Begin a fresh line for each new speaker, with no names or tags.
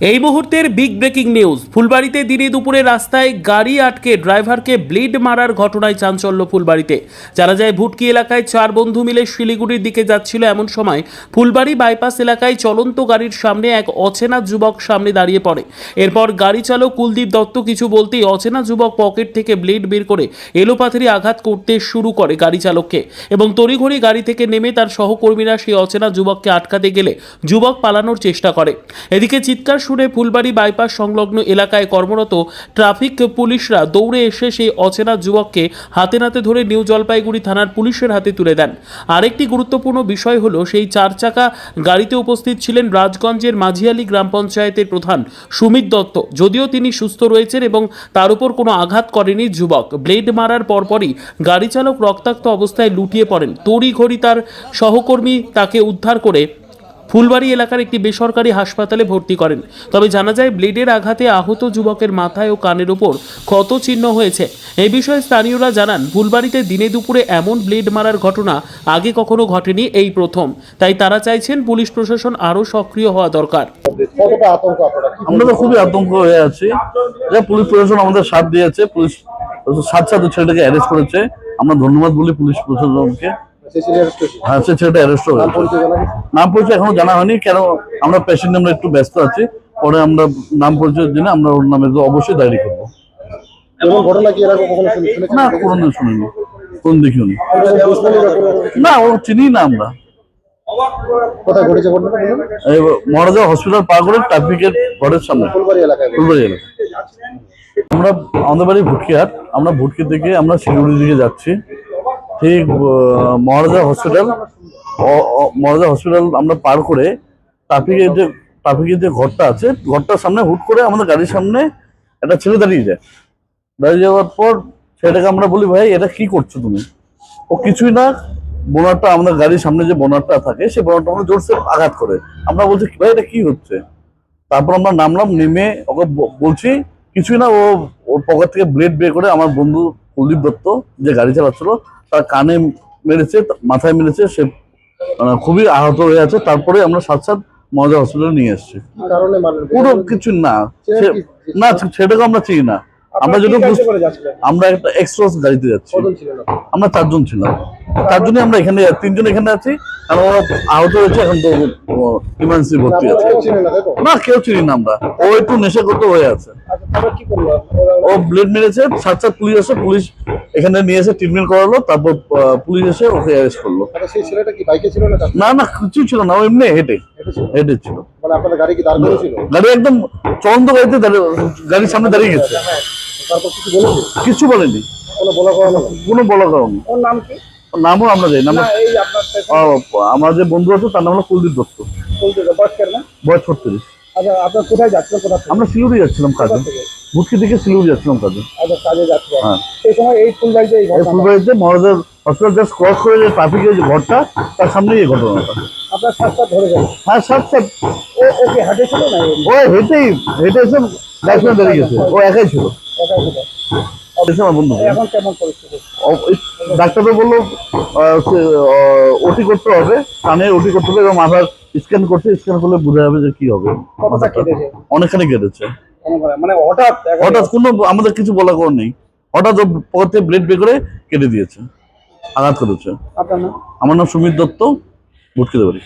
এই মুহূর্তের big breaking news ফুলবাড়িতে দিনে দুপুরে রাস্তায় গাড়ি আটকে ড্রাইভারকে ব্লেড মারার ঘটনায় চাঞ্চল্য ফুলবাড়িতে। জানা যায়, ভুটকি এলাকায় চার বন্ধু মিলে শিলিগুড়ির দিকে যাচ্ছিল এমন সময় ফুলবাড়ি বাইপাস এলাকায় চলন্ত গাড়ির সামনে এক অচেনা যুবক সামনে দাঁড়িয়ে পড়ে। এরপর গাড়ি চালক কুলদীপ দত্ত কিছু বলতেই অচেনা যুবক পকেট থেকে ব্লেড বের করে এলোপাথারি আঘাত করতে শুরু করে গাড়ি চালককে এবং তড়িঘড়ি গাড়ি থেকে নেমে তার সহকর্মীরা সেই অচেনা যুবককে আটকাতে গেলে যুবক পালানোর চেষ্টা করে। এদিকে চিৎকার শুনে ফুলবাড়ি বাইপাস সংলগ্ন এলাকায় কর্মরত ট্রাফিক পুলিশরা দৌড়ে এসে সেই অচেনা যুবককে হাতে নাতে ধরে নিউ জলপাইগুড়ি থানার পুলিশের হাতে তুলে দেন। আরেকটি গুরুত্বপূর্ণ বিষয় হলো সেই চার চাকা গাড়িতে উপস্থিত ছিলেন রাজগঞ্জের মাঝিয়ালি গ্রাম পঞ্চায়েতের প্রধান সুমিত দত্ত। যদিও তিনি সুস্থ রয়েছেন এবং তার উপর কোনো আঘাত করেনি যুবক। ব্লেড মারার পরপরই গাড়ি চালক রক্তাক্ত অবস্থায় লুটিয়ে পড়েন। তড়িঘড়ি তার সহকর্মী তাকে উদ্ধার করে ফুলবাড়ি এলাকার একটি বেসরকারি হাসপাতালে ভর্তি করেন। তবে জানা যায় ব্লেডের আঘাতে আহত যুবকের মাথায় ও কানের ওপর ক্ষত চিহ্ন হয়েছে। এ বিষয়ে স্থানীয়রা জানান ফুলবাড়িতে দিনে দুপুরে এমন ব্লেড মারার ঘটনা আগে কখনো ঘটেনি এই প্রথম। তাই তারা চাইছেন পুলিশ প্রশাসন আরও সক্রিয় হওয়া দরকার।
আমরা তো খুবই আতঙ্ক হয়ে আছি। যে পুলিশ প্রশাসন আমাদের সাথ দিয়েছে পুলিশ সাথে সাথে ছেলেটাকে অ্যারেস্ট করেছে। আমরা ধন্যবাদ বলি পুলিশ প্রশাসনকে। হ্যাঁ সে ছেলেটা অ্যারেস্ট
নাম পরিচয়
নাম পরিচয় এখনও জানা হয়নি কেন আমরা পেশেন্ট আমরা একটু ব্যস্ত আছি। পরে আমরা নাম পরিচয়ের জন্য আমরা ওর নামে অবশ্যই ডায়েরি করব।
ঘটনা কি?
না কোনোদিন শুনিনি। কোন
কোনো-
না ও চিনি না আমরা। মহারাজা হসপিটাল পার করে ট্রাফিকের ঘরের সামনে।
ফুলবাড়ি এলাকায়।
আমরা আমাদের বাড়ি ভুটকিহাট। আমরা ভুটকি থেকে আমরা শিলিগুড়ির দিকে যাচ্ছি। ঠিক মহারাজা হসপিটাল মহারাজা হসপিটাল আমরা পার করে ট্রাফিকের যে ট্রাফিকের যে ঘরটা আছে, ঘরটার সামনে হুট করে আমাদের গাড়ির সামনে একটা ছেলে দাঁড়িয়ে যায়। দাঁড়িয়ে যাওয়ার পর ছেলেটাকে আমরা বলি, ভাই, এটা কি করছ তুমি? ও কিছুই না, বোনারটা আমাদের গাড়ির সামনে যে বোনারটা থাকে, সেই বোনারটা আমরা জোরসে আঘাত করে। আমরা বলছি, ভাই, এটা কি হচ্ছে? তারপর আমরা নামলাম, নেমে ওকে বলছি, কিছুই না, ও, ওর পকেট থেকে ব্লেড বের করে আমার বন্ধু কুলদীপ দত্ত যে গাড়ি চালাচ্ছিল তার কানে মেরেছে মাথায় মেরেছে সে খুবই আহত হয়ে আছে। তারপরে আমরা সাত সাত মজা হসপিটালে নিয়ে এসেছি।
কি কারণে মারলেন?
পুরো কিছু না। না সেটাকে আমরা চিনি না। আমরা যেটা? আমরা একটা এক্সপ্রেস গাড়িতে যাচ্ছি? আমরা চারজন ছিলাম। চারজনই আমরা এখানে তিনজন এখানে আছি। আর ওরা আহত হয়েছে এখন তো ইমার্জেন্সি ভর্তি আছে।
না,
কেউ চিনি না আমরা। ও একটু নেশাগত হয়ে আছে।
আচ্ছা,
ও ব্লেড মেরেছে। সাত সাত পুলিশ আসে পুলিশ এখানে নিয়ে এসে ট্রিটমেন্ট করালো তারপর পুলিশ এসে ওকে অ্যারেস্ট করল।
সেই ছেলেটা কি বাইকে ছিল না
না না কিছু ছিল না ও এমনি হেঁটে
হেঁটে ছিল? মানে আপনাদের গাড়ি কি দাঁড় করেছিল?
গাড়ি একদম চলন্ত গাড়িতে দাঁড়িয়ে গাড়ির সামনে দাঁড়িয়ে গেছে।
তারপর কিছু বলেছে?
কিছু বলেনি।
কোনো বলা কওয়া
কোনো বলা কারণ
ওর নাম কি?
ওর নামও আমরা জানি না
না, এই আপনার
আমার যে বন্ধু আছে তার নাম হলো কুলদীপ দত্ত। বয়স ছত্রিশ।
আচ্ছা, আপনার কোথায় যাচ্ছিলেন, কোথা থেকে?
আমরা শিলিগুড়ি যাচ্ছিলাম কাজে।
কোথা থেকে?
শিলিগুড়ি যাচ্ছিলাম কাজে।
আচ্ছা, কাজে।
হ্যাঁ।
সেই সময় এই ফুলবাড়িতে এই
এই
ঘটনা
ফুলবাড়িতে মহারাজার হসপিটাল জাস্ট ক্রস করে যে ট্রাফিকের যে ঘরটা তার সামনেই এই ঘটনাটা।
আপনার ধরে
হ্যাঁ সাত সাত।
ও ওকে হাঁটে ছিল না
ও হেঁটেই হেঁটে এসে ব্যাটসম্যান দাঁড়িয়ে গেছে। ও একাই ছিল।
একাই
ডাক্তারবাবু বলল ওটি করতে হবে কানে ওটি করতে হবে এবং মাথার স্ক্যান করছে স্ক্যান করলে বোঝা যাবে যে কি হবে।
কতটা কেটেছে?
অনেকখানি কেটেছে।
মানে হঠাৎ
হঠাৎ কোনো আমাদের কিছু বলা কর নেই। হঠাৎ ও পথে ব্লেড বের করে কেটে দিয়েছে। আঘাত করেছে। আমার নাম সুমিত দত্ত ভুটকিতে বাড়ি